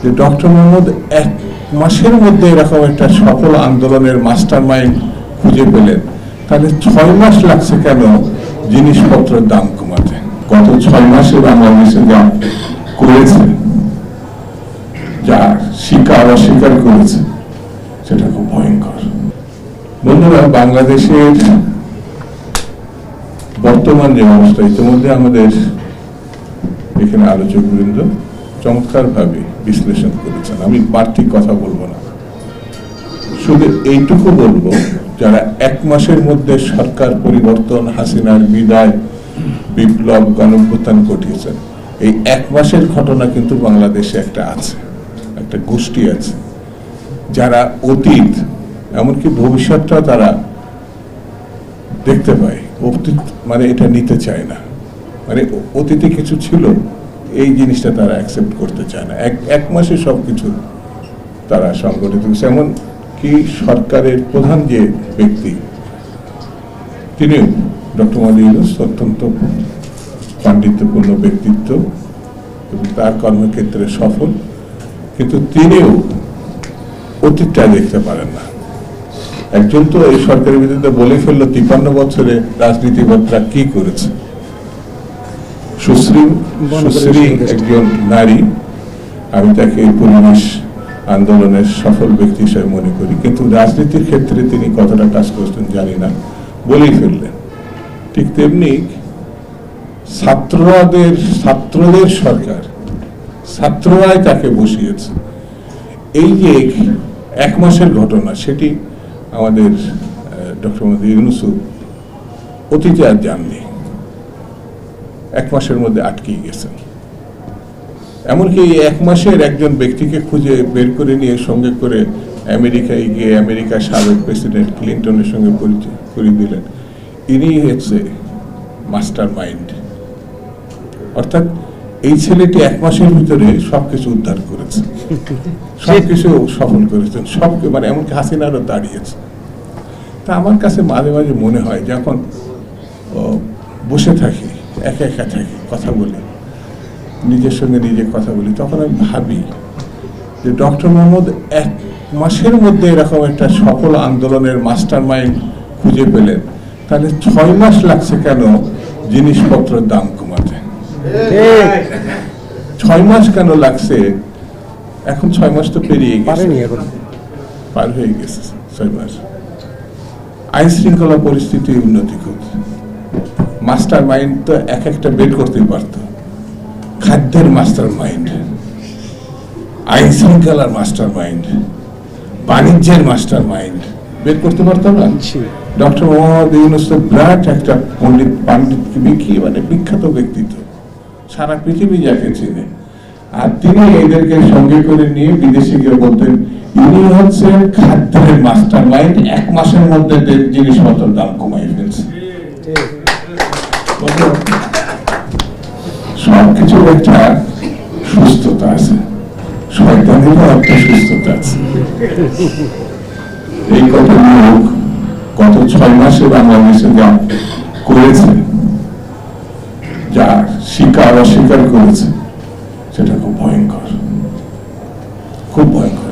যে ডক্টর মোহাম্মদ এক মাসের মধ্যে এরকম একটা সফল আন্দোলনের মাস্টার মাইন্ড খুঁজে পেলেন। তাহলে ছয় মাস লাগছে কেন জিনিসপত্রের দাম কমাতে? গত ছয় মাসে বাংলাদেশে যা করেছে, যা স্বীকার অস্বীকার করেছে, সেটা খুব ভয়ঙ্কর। বন্ধুরা, বাংলাদেশের বর্তমান যে অবস্থা, ইতিমধ্যে আমাদের এখানে আলোচক বৃন্দ চমৎকার ভাবে বিশ্লেষণ করেছেন। আমি বাড়তি কথা বলব না। শুধু এইটুকু বলব, যারা এক মাসের মধ্যে সরকার পরিবর্তন, হাসিনার বিদায়, বিপ্লব গণভ্যুত্থান ঘটিয়েছেন, এই এক মাসের ঘটনা কিন্তু বাংলাদেশে একটা আছে, একটা গোষ্ঠী আছে। যারা অতীত, এমনকি ভবিষ্যৎটা তারা দেখতে পায়। অতীত মানে এটা নিতে চায় না। মানে অতীতে কিছু ছিল এই জিনিসটা তারা অ্যাকসেপ্ট করতে চায় না। এক এক মাসে সব কিছু তারা সংগঠিত হয়েছে। এমন কি সরকারের প্রধান যে ব্যক্তি তিনিও ডক্টর মোহাম্মদ ইউনুস, অত্যন্ত পাণ্ডিত্যপূর্ণ ব্যক্তিত্ব এবং তার কর্মক্ষেত্রে সফল। কিন্তু তিনিও অতীতটা দেখতে পারেন না। একজন তো এই সরকারের বিরুদ্ধে বলে ফেলল, তিপ্পান্ন বছরে রাজনীতিবিদরা কি করেছে? সুশ্রী সুশ্রী একজন নারী। আমি তাকে পরিবেশ আন্দোলনের সফল ব্যক্তি হিসেবে মনে করি। কিন্তু রাজনীতির ক্ষেত্রে তিনি কতটা কাজ করছেন জানি না। বলেই ফেললেন। ঠিক তেমনি ছাত্রদের ছাত্রদের সরকার, ছাত্ররাই তাকে বসিয়েছে। এই যে এক মাসের ঘটনা, সেটি আমাদের ডক্টর মোহাম্মদ ইউনুসু অতীতে আর জাননি। এক মাসের মধ্যে আটকে গেছেন। এমনকি এই এক মাসের একজন ব্যক্তিকে খুঁজে বের করে নিয়ে সঙ্গে করে আমেরিকায় গিয়ে আমেরিকার সাবেক প্রেসিডেন্ট ক্লিন্টনের সঙ্গে পরিচয় করিয়ে দিলেন। ইনি হচ্ছে মাস্টার মাইন্ড। অর্থাৎ এই ছেলেটি এক মাসের ভিতরে সবকিছু উদ্ধার করেছে। সবকিছু সফল করেছেন। সব মানে এমনকি হাসিনারও দাঁড়িয়েছে। তা আমার কাছে মাঝে মাঝে মনে হয় যখন বসে থাকি একা একা থাকি কথা বলি। নিজের সঙ্গে নিজে কথা বলি। তখন আমি ভাবি যে ডক্টর মোহাম্মদ এক মাসের মধ্যে এরকম একটা সফল আন্দোলনের মাস্টার মাইন্ড খুঁজে পেলেন। তাহলে ছয় মাস লাগছে কেন জিনিসপত্রের দাম কমাতে? ছয় মাস কেন লাগছে? এখন ছয় মাস তো পেরিয়ে গেছে। পার হয়ে গেছে ছয় মাস। আইন শৃঙ্খলা পরিস্থিতি উন্নতি করছে। মাস্টার মাইন্ড তো এক একটা বের করতে পারত। খাদ্যের মাস্টার মাইন্ড আইন শৃঙ্খলার মাস্টার মাইন্ড বাণিজ্যের মাস্টার মাইন্ড বের করতে পারতাম না? ডক্টর মোহাম্মদ ইউনুস তো বিরাট একটা পণ্ডিত পাণ্ডিত কি মানে বিখ্যাত ব্যক্তিত্ব সারা পৃথিবী যাকে চেনে। আর তিনি এদেরকে সঙ্গে করে নিয়ে বিদেশে গিয়ে বলতেন ইনি হচ্ছেন খাদ্যের মাস্টার মাইন্ড এক মাসের মধ্যে যে জিনিসপত্রের দাম কমাই ফেলছে। সবকিছু একটা সুস্থতা আছে। শয়তানেরও একটা সুস্থতা আছে। এই কত লোক গত ছয় মাসে বাংলাদেশে যা করেছে, যা স্বীকার অস্বীকার করেছে, সেটা খুব ভয়ঙ্কর। খুব ভয়ঙ্কর।